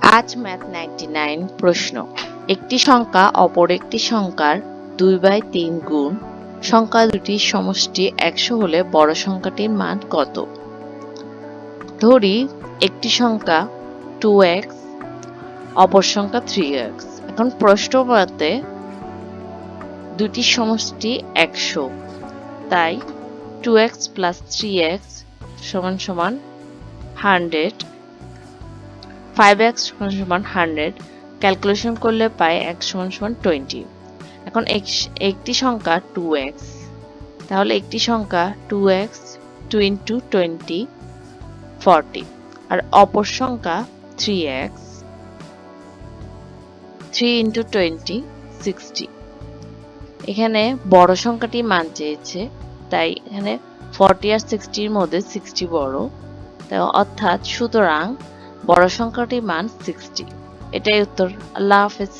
আজ math ninety nine প্রশ্ন। একটি সংখ্যা অপর একটি সংখ্যার দুই বাই তিন গুণ। সংখ্যা দুটির সমষ্টি একশো হলে বড় সংখ্যাটির মান কত? ধরি একটি সংখ্যা টু এক্স অপর সংখ্যা থ্রি এক্স এখন প্রশ্ন মতে দুটির সমষ্টি একশো। তাই two x plus three x সমান সমান হান্ড্রেড ফাইভ এক্স সমান সমান হান্ড্রেড ক্যালকুলেশন করলে পাই এক্স সমান সমান টোয়েন্টি এখন একটি সংখ্যা টু এক্স তাহলে একটি সংখ্যা two x two into twenty forty আর অপর সংখ্যা three x three into twenty sixty এখানে বড় সংখ্যাটি মান চেয়েছে, তাই এখানে ফর্টি আর সিক্সটির মধ্যে সিক্সটি বড়। তাই অর্থাৎ সুতরাং বড় সংখ্যাটির মান সিক্সটি এটাই উত্তর। আল্লাহ হাফেজ।